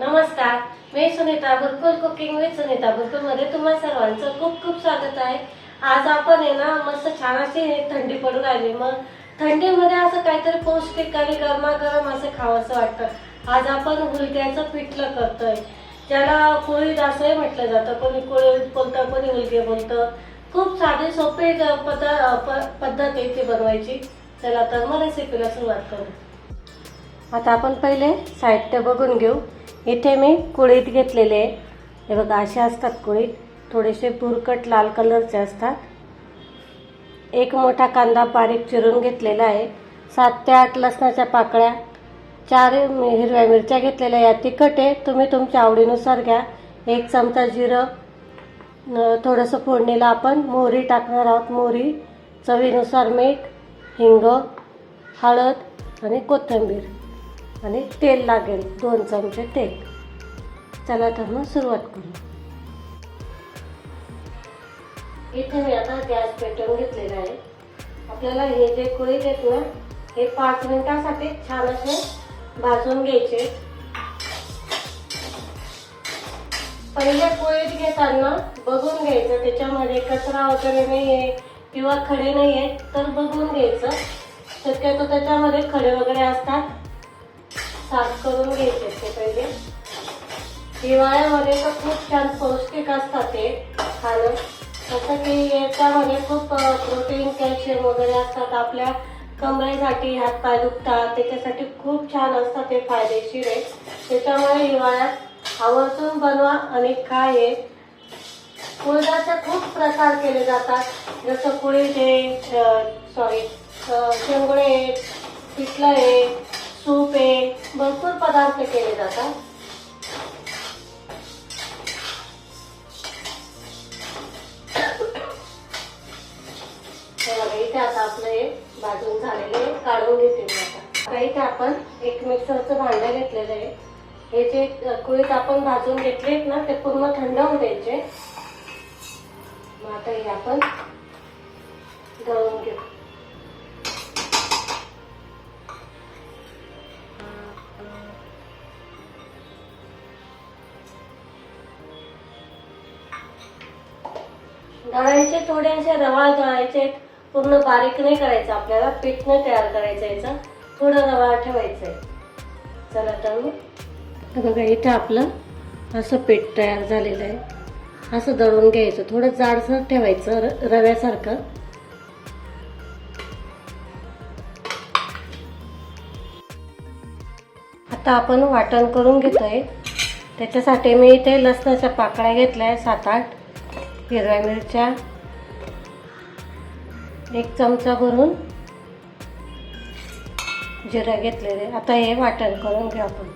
नमस्कार मी Sunita Burkul cooking with Sunita बुरकुलमध्ये तुम्हा सर्वांचं खूप खूप स्वागत आहे. आज आपण आहे ना मस्त छान अशी थंडी पडून राहिली. मग थंडीमध्ये असं काहीतरी पौष्टिक आणि गरमागरम असं खावंसं वाटतं. आज आपण हुलग्याचं पिठलं करतोय ज्याला कोळी असंही म्हटलं जातं. कोणी कोळी बोलतं कोणी हुलगे बोलतं. खूप साधी सोपी पद पद्धत आहे ती बनवायची. चला तर मग रेसिपीला सुरुवात करू. आता आपण पहिले साहित्य बघून घेऊ. इथे मी कुळीत घेतलेले आहे. हे बघा असे असतात कुळीत. थोडेसे भुरकट लाल कलरचे असतात. एक मोठा कांदा बारीक चिरून घेतलेला आहे. सात ते आठ लसणाच्या पाकळ्या चार हिरव्या मिरच्या घेतलेल्या या तिखट आहे. तुम्ही तुमच्या आवडीनुसार घ्या. एक चमचा जिरं थोडंसं फोडणीला आपण मोहरी टाकणार आहोत. मोहरी चवीनुसार मीठ हिंग हळद आणि कोथिंबीर. आणि तेल लागेल दोन चमचे तेल. चला तर मग सुरुवात करू. इथे मी आता गॅस पेटवून घेतलेला आहे. आपल्याला हे जे कुळीत आहेत ना हे पाच मिनिटासाठी छान असे भाजून घ्यायचे. पहिले कुळीत घेताना बघून घ्यायचं त्याच्यामध्ये कचरा वगैरे नाही आहे किंवा खडे नाही आहेत तर बघून घ्यायचं. शक्यतो त्याच्यामध्ये खडे वगैरे असतात. साफ करून घ्यायचे ते पहिले. हिवाळ्यामध्ये तर खूप छान पौष्टिक असतात ते खाणं. जसं की याच्यामध्ये खूप प्रोटीन कॅल्शियम वगैरे असतात आपल्या कमरेसाठी हातपाय दुखतात त्याच्यासाठी खूप छान असतात ते फायदेशीर आहे. त्याच्यामुळे हिवाळ्यात आवर्जून बनवा आणि खा हे. कुळदाचे खूप प्रकार केले जातात. जसं कुळीत आहे सॉरी शेंगुळे आहे पिठलं आहे सूप आहे भरपूर पदार्थ केले जातात. इथे आता आपलं हे भाजून झालेले काढून घेते मी आता. आता इथे आपण एक मिक्सरचं भांडं घेतलेलं आहे. हे जे कुळीत आपण भाजून घेतलेत ना ते पूर्ण थंड होऊ द्यायचे. मग आता हे आपण दळायचे थोडे असे रवा जळायचे पूर्ण बारीक नाही करायचं आपल्याला पीठ नाही तयार करायचं याचं थोडं रवा ठेवायचं आहे चला तर मग बघा इथं आपलं असं पीठ तयार झालेलं आहे. असं दळून घ्यायचं थोडं जाडसर ठेवायचं र रव्यासारखं. आता आपण वाटण करून घेतोय. त्याच्यासाठी मी इथे लसणाच्या पाकळ्या घेतल्या आहे सात आठ. हिरव्या मिरच्या एक चमचा भरून जिरं घेतलेले. आता हे वाटण करून घ्या आपण.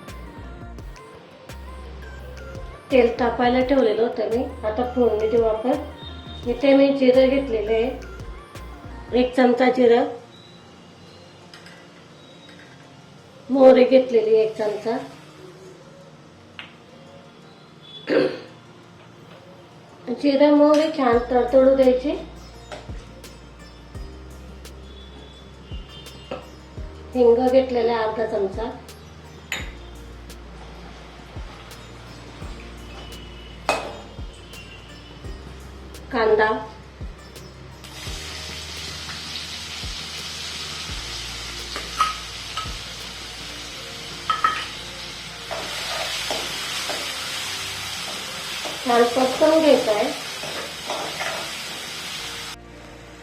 तेल तापायला ठेवलेलं होतं मी. आता फोडणी देऊ आपण. इथे मी जिरं घेतलेले आहे. एक चमचा जिरं. मोहरी घेतलेली एक चमचा. जिरं मोहरी छान तडतडू द्यायची. हिंग घेतलेला अर्धा चमचा. कांदा. छान परतवून घ्यायचं आहे.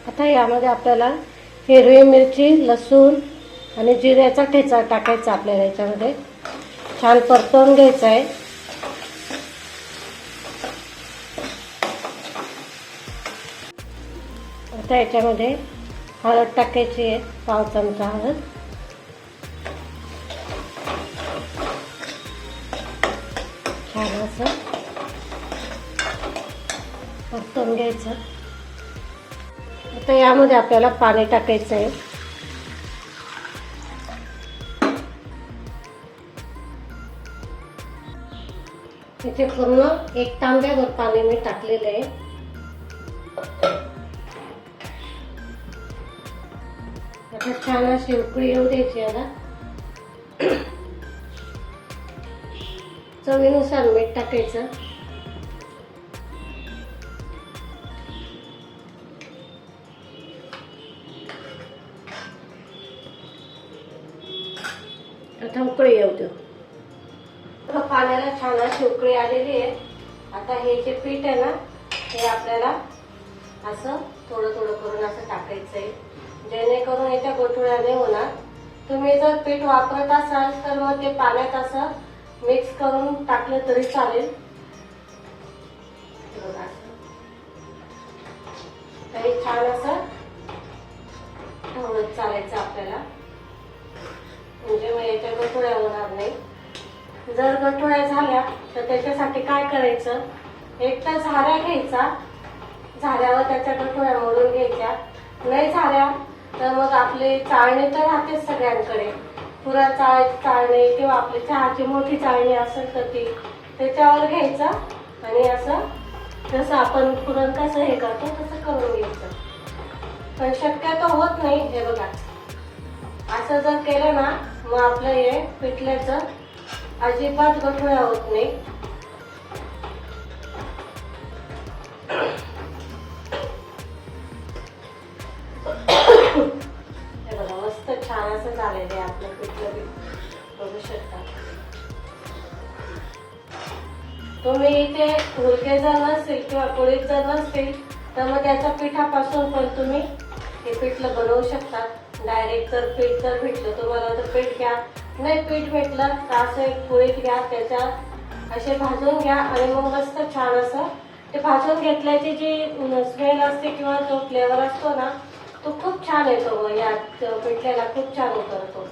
आता यामध्ये आपल्याला हिरवी मिरची लसूण आणि जिऱ्याचा ठेचा टाकायचा आपल्याला याच्यामध्ये. छान परतवून घ्यायचं आहे. आता याच्यामध्ये हळद टाकायची आहे पाव चमचा हळद. छान असं. करून घ्यायचं. आता यामध्ये आपल्याला पाणी टाकायचं आहे. इथे पूर्ण एक तांब्यावर पाणी मी टाकलेलं आहे. आता छान अशी उकळी येऊ द्यायची याला. चवीनुसार मीठ टाकायचं. आता उकळी येऊ देऊ पाण्याला छान अशी उकळी आलेली आहे. आता हे जे पीठ आहे ना हे आपल्याला असं थोडं थोडं करून असं टाकायचं आहे जेणेकरून याच्या गोठुळ्या नाही होणार. तुम्ही जर पीठ वापरत असाल तर मग ते पाण्यात असं मिक्स करून टाकलं तरी चालेल. असं. तरी छान असं ढवळत चालायचं आपल्याला. म्हणजे मग याच्या गठोड्या होणार नाही. जर गठुळ्या झाल्या तर त्याच्यासाठी काय करायचं? एक तर झाऱ्या घ्यायचा. झाऱ्यावर त्याच्या गठुळ्या मोडून घ्यायच्या. नाही झाल्या तर मग आपली चाळणी तर राहतेच सगळ्यांकडे. पुरा चाळ चाळणी किंवा आपली चहाची मोठी चाळणी असेल तर ती त्याच्यावर घ्यायचं आणि असं जसं आपण पुरण कसं हे करतो तसं करून घ्यायचं. पण शक्यतो होत नाही हे बघा. असं जर केलं ना मग आपलं हे पिठल्याचं अजिबात गठुळ्या होत नाही. हे बघा मस्त छान असं झालेलं आहे आपलं पिठलं बघू शकता. तुम्ही इथे हुलके जर नसतील किंवा पोळीत जर नसतील तर मग त्याच्या पिठापासून पण तुम्ही हे पिठलं बनवू शकता. डायरेक्ट जर पीठ जर भेटलं तुम्हाला तर पीठ घ्या. नाही पीठ भेटलं तर असं एक पोळीत घ्या त्याच्यात असे भाजून घ्या आणि मग मस्त छान असं ते भाजून घेतल्याची जी स्मेल असते किंवा जो फ्लेवर असतो ना तो खूप छान येतो मग या पिठल्याला खूप छान उतरतो.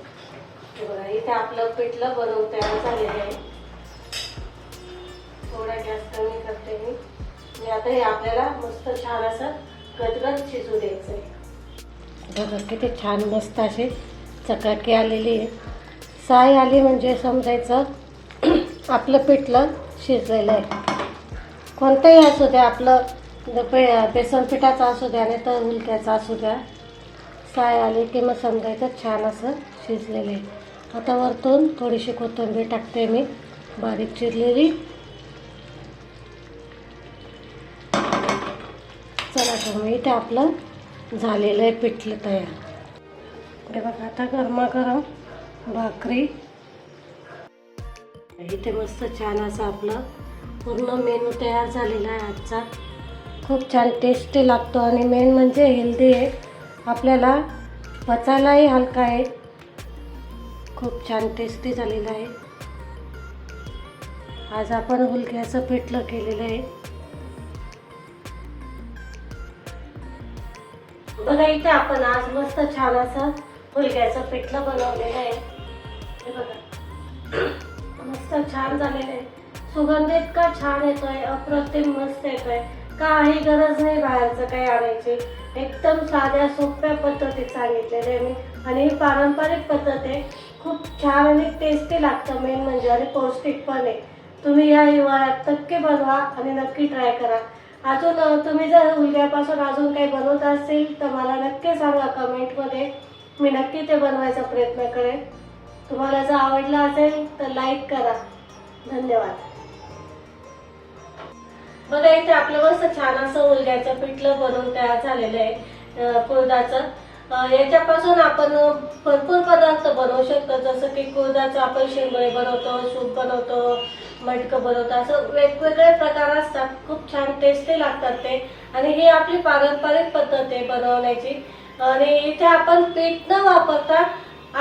बघा इथे आपलं पिठलं बनवून तयार झालेलं आहे. थोडा गॅस कमी करते मी. आणि आता हे आपल्याला मस्त छान असं गदगद शिजू द्यायचं आहे बघा किती छान मस्त अशी चकाकी आलेली आहे. साय आली म्हणजे समजायचं आपलं पिठलं शिजलेलं आहे. कोणतंही असू द्या आपलं पे बेसन पिठाचं असू द्या नाही तर उलक्याचं असू द्या. साय आली की मग समजायचं छान असं शिजलेलं आहे. आता वरतून थोडीशी कोथिंबीर टाकते मी बारीक चिरलेली. चला तर मग इथे आपलं झालेलं आहे पिठलं तयार. हे बघा आता गरमागरम भाकरी. इथे मस्त छान असं आपलं पूर्ण मेनू तयार झालेला आहे आजचा. खूप छान टेस्टी लागतो आणि मेन म्हणजे हेल्दी आहे. आपल्याला पचायलाही हलका आहे. खूप छान टेस्टी झालेला आहे. आज आपण हुलक्याचं पिठलं केलेलं आहे. बघा इथे आपण आज. मस्त छान असं फुलक्याचं पिठलं बनवलेलं आहे. हे बघा. मस्त छान झालेलं आहे. सुगंध इतका छान येतोय अप्रतिम मस्त येतोय. काही गरज नाही बाहेरचं काही आणायची. एकदम साध्या सोप्या पद्धतीत सांगितलेलं आहे मी. आणि ही पारंपरिक पद्धत आहे. खूप छान आणि टेस्टी लागतं मेन म्हणजे आणि पौष्टिक पण आहे. तुम्ही या हिवाळ्यात नक्की बनवा आणि नक्की ट्राय करा. अजून तुम्ही जर उलग्यापासून अजून काही बनवत असेल तर मला नक्की सांगा कमेंटमध्ये. मी नक्की ते बनवायचा प्रयत्न करेन. तुम्हाला जर आवडलं असेल तर लाईक करा. धन्यवाद. बघा इथे आपलं मस्त छान असं उलग्याचं पिठलं बनवून तयार झालेलं आहे अ, कुळदाचं याच्यापासून आपण भरपूर पदार्थ बनवू शकतो. जसं की कुर्दाचं आपण शिंगोळे बनवतो सूप बनवतो मटकं बनवतो. असं वेगवेगळे प्रकार असतात. खूप छान टेस्टी लागतात ते. आणि ही आपली पारंपरिक पद्धत आहे बनवण्याची. आणि इथे आपण पीठ न वापरता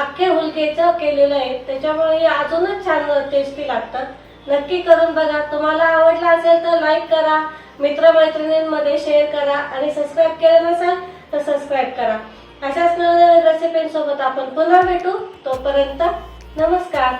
अख्खे हुलकेचं केलेलं आहे. त्याच्यामुळे हे अजूनच छान टेस्टी लागतात. नक्की करून बघा. तुम्हाला आवडला असेल तर लाईक करा. मित्रमैत्रिणींमध्ये शेअर करा. आणि सबस्क्राईब केलं नसेल तर सबस्क्राईब करा. अशाच रेसिपींसोबत आपण पुन्हा भेटू. तोपर्यंत नमस्कार.